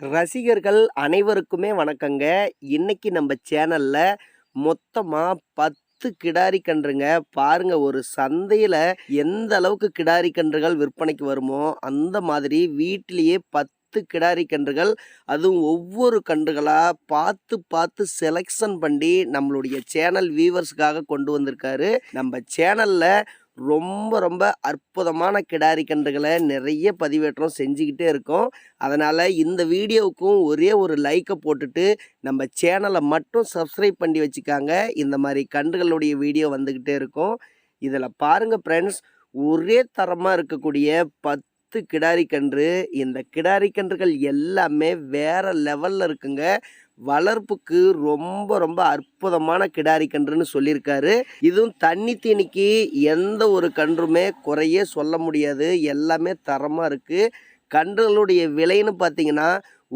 ரசிகர்கள் அனைவருக்குமே வணக்கங்க. இன்னைக்கு நம்ம சேனலில் மொத்தமாக பத்து கிடாரி கன்றுங்க. பாருங்க ஒரு சந்தையில் எந்த அளவுக்கு கிடாரி கன்றுகள் விற்பனைக்கு வருமோ அந்த மாதிரி வீட்டிலேயே பத்து கிடாரி கன்றுகள் அதுவும் ஒவ்வொரு கன்றுகளாக பார்த்து பார்த்து செலெக்ஷன் பண்ணி நம்மளுடைய சேனல் வியூவர்ஸ்க்காக கொண்டு வந்திருக்காரு. நம்ம சேனலில் ரொம்ப ரொம்ப அற்புதமான கிடாரி கன்றுகளை நிறைய பதிவேற்றம் செஞ்சுக்கிட்டே இருக்கோம். அதனால் இந்த வீடியோவுக்கும் ஒரே ஒரு லைக்கை போட்டுட்டு நம்ம சேனலை மட்டும் சப்ஸ்கிரைப் பண்ணி வச்சுக்காங்க. இந்த மாதிரி கன்றுகளுடைய வீடியோ வந்துக்கிட்டே இருக்கும். இதில் பாருங்கள் ஃப்ரெண்ட்ஸ் ஒரே தரமாக இருக்கக்கூடிய பத்து கிடாரி கன்று இந்த கிடாரி கன்றுகள் எல்லாமே வேறு லெவலில் இருக்குங்க. வளர்ப்புக்கு ரொம்ப ரொம்ப அற்புதமான கிடாரி கன்றுன்னு சொல்லியிருக்காரு. இதுவும் தண்ணி தீனிக்கு எந்த ஒரு கன்றுமே குறையே சொல்ல முடியாது. எல்லாமே தரமாக இருக்குது கன்றுகளுடைய விலைன்னு பார்த்தீங்கன்னா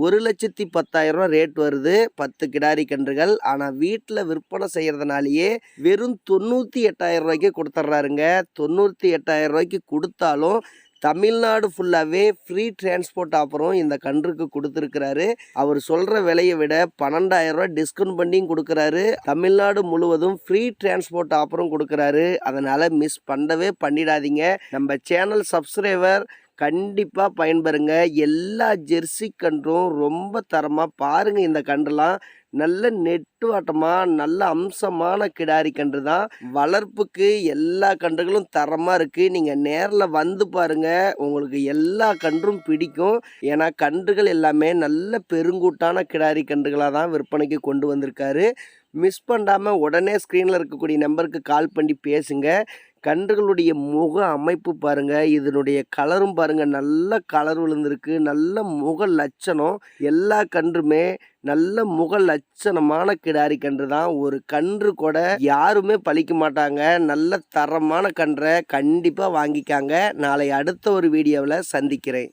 ஒரு லட்சத்தி பத்தாயிரம் ரூபா ரேட் வருது. பத்து கிடாரி கன்றுகள். ஆனால் வீட்டில் விற்பனை செய்கிறதுனாலேயே வெறும் தொண்ணூற்றி எட்டாயிரம் ரூபாய்க்கு கொடுத்துட்றாருங்க தொண்ணூற்றி எட்டாயிரம் ரூபாய்க்கு கொடுத்தாலும் தமிழ்நாடு ஃபுல்லாகவே ஃப்ரீ டிரான்ஸ்போர்ட் ஆஃபரும் இந்த கன்றுக்கு கொடுத்துருக்கிறாரு. அவர் சொல்கிற விலையை விட பன்னெண்டாயிரம் ரூபா டிஸ்கவுண்ட் பண்ணியும் கொடுக்குறாரு. தமிழ்நாடு முழுவதும் ஃப்ரீ டிரான்ஸ்போர்ட் ஆஃபரும் கொடுக்குறாரு. அதனால் மிஸ் பண்ணவே பண்ணிடாதீங்க. நம்ம சேனல் சப்ஸ்கிரைபர் கண்டிப்பாக பயன்பெறுங்க. எல்லா ஜெர்சி கன்றும் ரொம்ப தரமாக பாருங்கள் இந்த கன்றுலாம் நல்ல நெட்டுவாட்டமாக நல்ல அம்சமான கிடாரி கன்று தான். வளர்ப்புக்கு எல்லா கன்றுகளும் தரமாக இருக்குது நீங்கள் நேரில் வந்து பாருங்கள் உங்களுக்கு எல்லா கன்றும் பிடிக்கும். ஏன்னா கன்றுகள் எல்லாமே நல்ல பெருங்கூட்டான கிடாரி கன்றுகளாக தான் விற்பனைக்கு கொண்டு வந்திருக்காரு. மிஸ் பண்ணாமல் உடனே ஸ்க்ரீனில் இருக்கக்கூடிய நம்பருக்கு கால் பண்ணி பேசுங்க. கன்றுகளுடைய முக அமைப்பு பாருங்கள் இதனுடைய கலரும் பாருங்க நல்ல கலர் விழுந்திருக்கு நல்ல முக லட்சணம். எல்லா கன்றுமே நல்ல முக லட்சணமான கிடாரி கன்று தான். ஒரு கன்று கூட யாருமே பழிக்க மாட்டாங்க. நல்ல தரமான கன்றை கண்டிப்பாக வாங்கிக்காங்க. நாளை அடுத்த ஒரு வீடியோவில் சந்திக்கிறேன்.